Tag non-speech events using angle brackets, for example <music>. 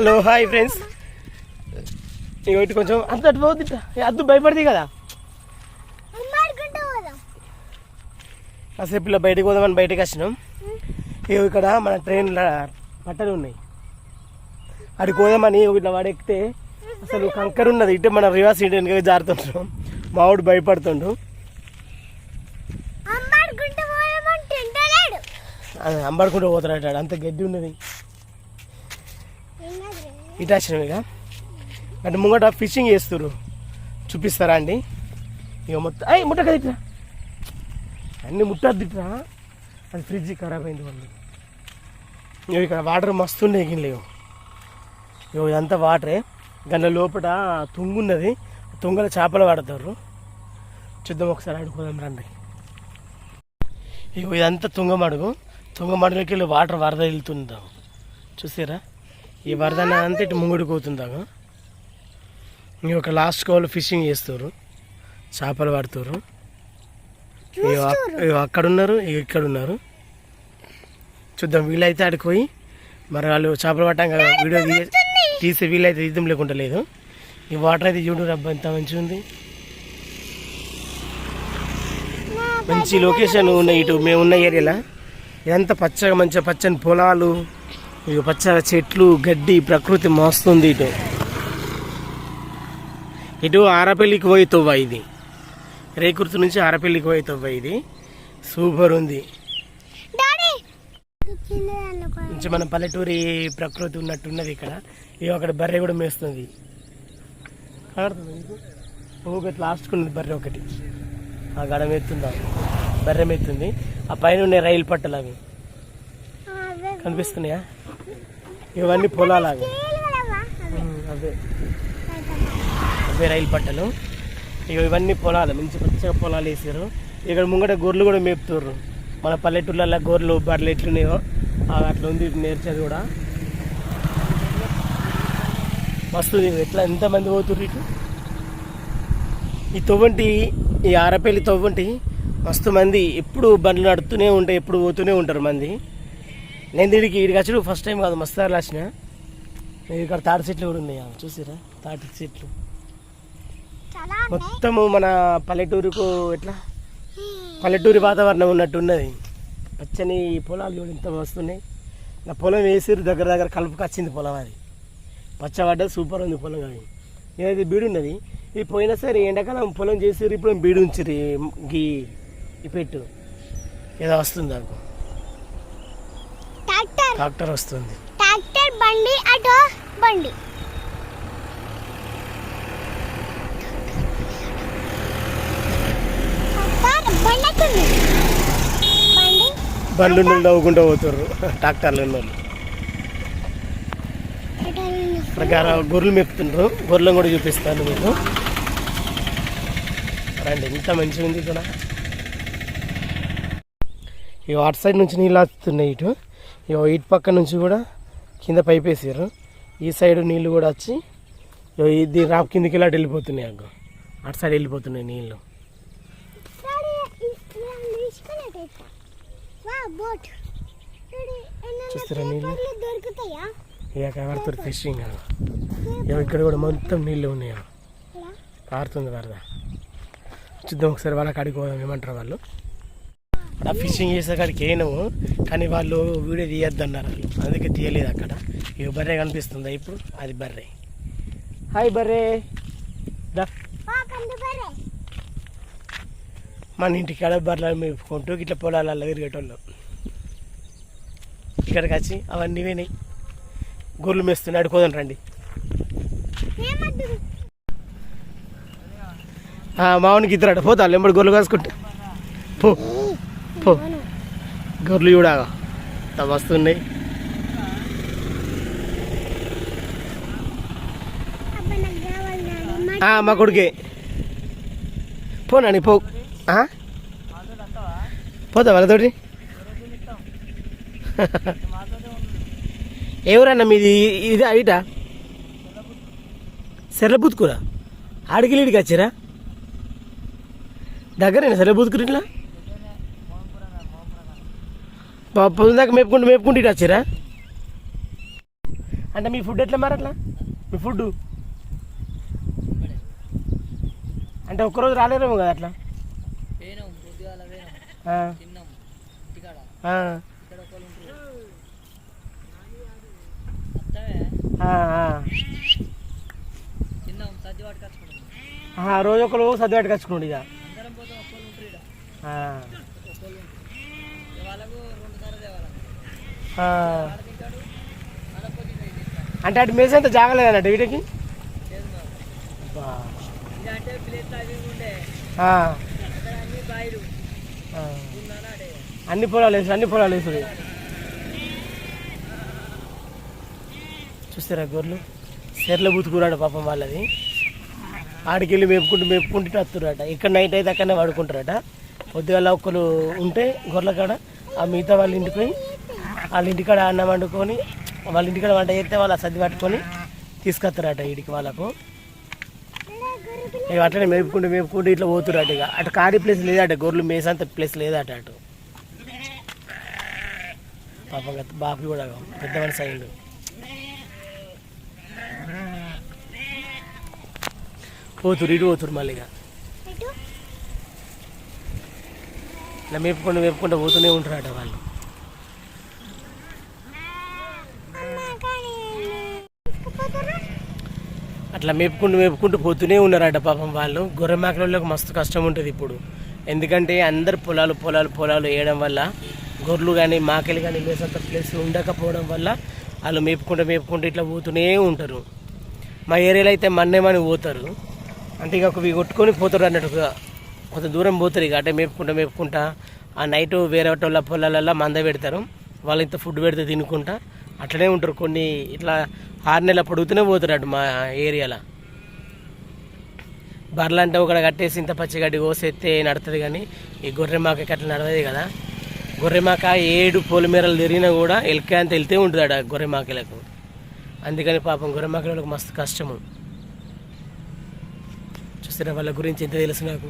Hello hi friends ఇటు కొంచెం అంత అటు పోద్ది అద్దు భయపడింది కదా? కాసేపు ఇలా బయటకు పోదామని బయటకు వచ్చినాం. ఇగో ఇక్కడ మన ట్రైన్లో పట్టలు ఉన్నాయి. అడికి పోదామని ఇట్లా వాడు ఎక్కితే అసలు కంకర ఉన్నది. ఇటు మన రివర్స్ ఇంటి వెనక జారుతుంటాం మావాడు భయపడుతుండు. అంబడుకుంటూ పోతాడు అంత గడ్డి ఉన్నది. ఇటు వచ్చినాం ఇక అంటే ముంగట ఫిషింగ్ చేస్తారు చూపిస్తారా అండి? ఇక మొత్తం అయ్యి ముట్ట కదా ఇట్లా అన్ని ముట్టద్దు అది ఫ్రిడ్జ్ ఖరాబ్ అయింది వాళ్ళు ఇక ఇక్కడ వాటర్ మస్తు ఉన్నాయి గిన్నెలు ఇగో ఇదంతా వాటరే. గన్న లోపల తుంగున్నది. తుంగల చేపలు పడతారు చూద్దాం ఒకసారి ఆడుకోదాం రండి. ఇగో ఇదంతా తుంగమడుగు తుంగమడుగులోకి వెళ్ళి వాటర్ వరద వెళ్తుందాం. చూసారా ఈ వరద అంతా ఇటు ఇంక ఒక లాస్ట్ వాళ్ళు ఫిషింగ్ చేస్తారు. చేపలు పడుతారు. ఇగో అక్- ఇగో అక్కడ ఉన్నారు ఇగో ఇక్కడ ఉన్నారు చూద్దాం వీలైతే ఆడికి పోయి మరి వాళ్ళు చేపలు పట్టాక వీడియో తీసే వీలైతే తీద్దాం లేకుండా లేదు. ఈ వాటర్ అయితే చూడు రబ్బా ఎంత మంచిగా ఉంది. మంచి లొకేషన్ ఉన్న ఇటు మేము ఉన్న ఏరియాలో? ఇదంతా పచ్చగా మంచిగా పచ్చని పొలాలు ఇక పచ్చగా చెట్లు గడ్డి ప్రకృతి మస్తుంది ఇటు. ఇటు ఆరపల్లికి పోయి తవ్వ ఇది. రేకుర్తి నుంచి ఆరపల్లికి పోయి తవ్వ ఇది. సూపర్ ఉంది. మంచి మన పల్లెటూరి ప్రకృతి ఉన్నట్టున్నది ఇక్కడ. ఇవి అక్కడ బర్రె కూడా మేస్తుంది. ఒకటి లాస్ట్కి ఉన్నది బర్రె ఒకటి. ఆ గడ మెత్తుందా బర్రె మెత్తుంది ఆ పైన ఉన్నాయి రైలు పట్టలు అవే. కనిపిస్తున్నాయా? ఇవన్నీ పొలాలు అవి అవే అవే అవే రైలు పట్టలు. ఇక ఇవన్నీ పొలాలు మంచి పచ్చగా పొలాలు వేసారు ఇక్కడ ముంగట గొర్రెలు కూడా మేపుతారు మన పల్లెటూళ్ళల్లో గొర్రెలు బర్రెలు ఎట్లున్నాయో ఆ అట్లా ఉంది నేర్చేది కూడా. మస్తు. ఎట్లా ఎంతమంది పోతుర్రు ఇటు? ఈ తొవ్వంటి ఈ ఆరపల్లి తొవ్వంటి మస్తు మంది ఎప్పుడు బండ్లు నడుతూనే ఉంటాయి ఎప్పుడు పోతూనే ఉంటారు మంది. నేను దీనికి ఇడికి వచ్చి ఫస్ట్ టైం కాదు మస్తు సార్లు వచ్చిన. ఇక్కడ తాటి చెట్లు కూడా ఉన్నాయి చూసారా? తాటి చెట్లు మొత్తము మన పల్లెటూరుకు ఎట్లా? పల్లెటూరి వాతావరణం ఉన్నట్టు ఉన్నది. పచ్చని పొలాలు చూడు ఇంత వస్తున్నాయి నా పొలం వేసిరు దగ్గర దగ్గర కలుపుకి వచ్చింది పొలం అది. పచ్చబడ్డది సూపర్ ఉంది పొలం అది. ఏదైతే బీడు ఉన్నది ఇది పోయినా సరే ఎండాకాలం పొలం చేసిరు ఇప్పుడు బీడు ఉంచిరు గీ ఈ పెట్టు. ఏదో వస్తుంది నాకు. ట్రాక్టర్ వస్తుంది. ట్రాక్టర్ బండి అటో బండి. బండ్లు నవ్వుకుంటూ పోతారు ట్రాక్టర్లు వాళ్ళు. ప్రకారం గొర్రెలు మెప్పుతుండ్రు గొర్రెలను కూడా చూపిస్తాను మీకు. రండి ఎంత మంచిగా ఉంది ఇక్కడ. ఇక అటు సైడ్ నుంచి నీళ్ళు వస్తున్నాయి ఇటు. ఇటు పక్క నుంచి కూడా కింద పైప్ వేసారు ఈ సైడ్ నీళ్ళు కూడా వచ్చి ఇది రా కిందికి ఇలా వెళ్ళిపోతున్నాయి అగ్గ. అటు సైడ్ వెళ్ళిపోతున్నాయి నీళ్ళు చూస్తారా నీళ్ళు? ఇక కడుతురు ఫిషింగ్ ఇక ఇక్కడ కూడా మొత్తం నీళ్ళు ఉన్నాయి? ఇలా? కారుతుంది వరద? చూద్దాం ఒకసారి వాళ్ళకి అడిగి పోదాం ఏమంటారు వాళ్ళు? అక్కడ ఫిషింగ్ చేసేకాడికి అయినాము కానీ వాళ్ళు వీడియో తీయద్దు అన్నారు వాళ్ళు. అందుకే తీయలేదు అక్కడ. ఇవి బర్రె కనిపిస్తుందా ఇప్పుడు? అది బర్రె. హాయ్ బర్రె. దా. బర్రె. మన ఇంటికి బర్రెలు మేపుకుంటూ ఇట్లా పొలాలలో తిరిగేటోళ్ళు. ఇక్కడికి వచ్చి అవన్నీ వినాయి గొర్రెలు మేస్తున్నాయి అడుకోదాం రండి. ఏమద్దు? మావానికి ఇద్దరు పోతా ఎంబడి గొర్రెలు కాసుకుంటే. పో. గొర్రెలు చూడాగా ఎంత మా కొడుకే. పోనాని పో. పోతా వాళ్ళతోటి? <laughs> ఎవరన్నా మీది ఇది అయిట సెర్లబుత్కురా ఆడికి లీడికి వచ్చారా? దగ్గరేనా సెర్లబుత్కురు ఇట్లా? పొద్దున దాకా మేపుకుంటూ మేపుకుంటూ ఇటు వచ్చారా? అంటే మీ ఫుడ్ ఎట్లా మరి అట్లా? మీ ఫుడ్ అంటే ఒక్కరోజు రాలేరేమో కదా అట్లా? పోయినాం పొద్దుగాల పోయినాం ఆ, తిన్నాం అంటే అటు మేసంత అంత వీటికి? అంటే అన్ని పొలాలు వేసు అన్ని పొలాలు వేసుడు చూస్తారా గొర్రెలు? సెర్ల బుతుకురాడు పాపం వాళ్ళది. ఆడికెళ్ళి మేపుకుంటూ మేపుకుంటూ వస్తురట ఇక్కడ నైట్ అయితే అక్కడనే పడుకుంటారట. పొద్దుగాల ఒక్కరు ఉంటే గొర్రెల కాడ ఆ మిగతా వాళ్ళు ఇంటికిపోయి వాళ్ళ ఇంటికాడ అన్నం వండుకొని వాళ్ళ ఇంటికాడ వంట చేస్తే వాళ్ళ సర్ది పట్టుకొని తీసుకొస్తారట వీడికి వాళ్ళకు. ఇక అట్లనే మేపుకుంటూ మేపుకుంటూ ఇట్లా పోతురట ఇక అటు ఖాళీ ప్లేస్ లేదట గొర్రెలు మేసంత ప్లేస్ లేదట అటు. పాపం బాపి కూడా పెద్ద మనిషి అయిండు. పోతురు ఇటు పోతురు మళ్ళీ ఇక ఇలా మేపుకుంటూ మేపుకుంటూ పోతూనే ఉంటారట వాళ్ళు. అట్లా మేపుకుంటూ మేపుకుంటూ పోతూనే ఉన్నారట పాపం వాళ్ళు. గొర్రె మేకలకు మస్తు కష్టం ఉంటుంది ఇప్పుడు. ఎందుకంటే అందరు పొలాలు పొలాలు పొలాలు వేయడం వల్ల గొర్రెలు కానీ మాకెలు కానీ మేసంత ప్లేస్ ఉండకపోవడం వల్ల వాళ్ళు మేపుకుంటూ మేపుకుంటూ ఇట్లా పోతూనే ఉంటారు. మా ఏరియాలో అయితే మన్నేమని పోతారు. అంటే ఇక ఇవి కొట్టుకొని పోతారు అన్నట్టుగా కొంత దూరం పోతారు ఇక. అంటే మేపుకుంటా మేపుకుంటా ఆ నైట్ వేరే వాళ్ళ పొలాలల్లో మంద పెడతారు. వాళ్ళు ఇంత ఫుడ్ పెడితే తినుకుంటా. అట్లనే ఉంటారు. కొన్ని ఇట్లా ఆరు నెలలు పొడుగుతూనే పోతారు మా ఏరియాలో. బర్రెలు అంటే ఒకడ కట్టేసి ఇంత పచ్చిగడ్డి కోసేస్తే నడుతుంది కానీ ఈ గొర్రె మాకకి అట్లా నడవదు కదా. గొర్రె మాక ఏడు పొలిమేరలు తిరిగినా కూడా ఎలికే అంత వెళ్తే ఉంటుంది ఆడ గొర్రె మాకలకు. అందుకని పాపం గొర్రె మాకలకు మస్తు కష్టము. చూస్తున్న వాళ్ళ గురించి ఎంత తెలుసు నాకు?